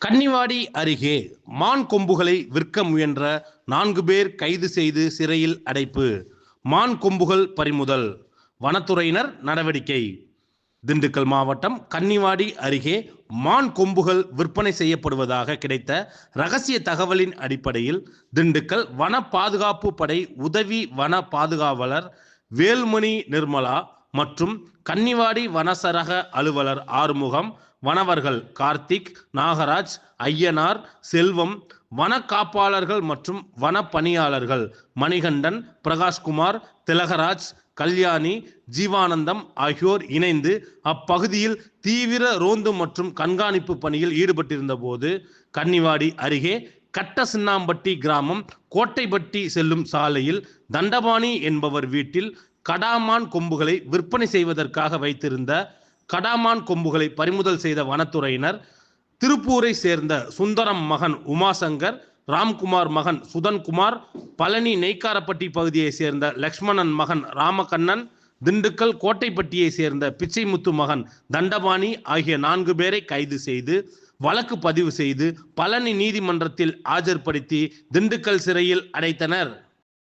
கன்னிவாடி அருகே மான் கொம்புகளை விற்க முயன்ற நான்கு பேர் கைது செய்து சிறையில் அடைப்பு. மான் கொம்புகள் பறிமுதல். வனத்துறையினர் நடவடிக்கை. திண்டுக்கல் மாவட்டம் கன்னிவாடி அருகே மான் கொம்புகள் விற்பனை செய்யப்படுவதாக கிடைத்த ரகசிய தகவலின் அடிப்படையில் திண்டுக்கல் வன பாதுகாப்பு படை உதவி வன பாதுகாவலர் வேல்மணி நிர்மலா மற்றும் கன்னிவாடி வனசரக அலுவலர் ஆறுமுகம் வனவர்கள் கார்த்திக் நாகராஜ் ஐயனார் செல்வம் வன காப்பாளர்கள் மற்றும் வன பணியாளர்கள் மணிகண்டன் பிரகாஷ்குமார் திலகராஜ் கல்யாணி ஜீவானந்தம் ஆகியோர் இணைந்து அப்பகுதியில் தீவிர ரோந்து மற்றும் கண்காணிப்பு பணியில் ஈடுபட்டிருந்த போது கன்னிவாடி அருகே கட்ட சின்னாம்பட்டி கிராமம் கோட்டைப்பட்டி செல்லும் சாலையில் தண்டபாணி என்பவர் வீட்டில் கடாமான் கொம்புகளை விற்பனை செய்வதற்காக வைத்திருந்த கடாமான் கொம்புகளை பறிமுதல் செய்த வனத்துறையினர் திருப்பூரை சேர்ந்த சுந்தரம் மகன் உமாசங்கர் ராம்குமார் மகன் சுதன்குமார் பழனி நெய்க்காரப்பட்டி பகுதியை சேர்ந்த லக்ஷ்மணன் மகன் ராமகண்ணன் திண்டுக்கல் கோட்டைப்பட்டியை சேர்ந்த பிச்சைமுத்து மகன் தண்டபாணி ஆகிய நான்கு பேரை கைது செய்து வழக்கு பதிவு செய்து பழனி நீதிமன்றத்தில் ஆஜர்படுத்தி திண்டுக்கல் சிறையில் அடைத்தனர்.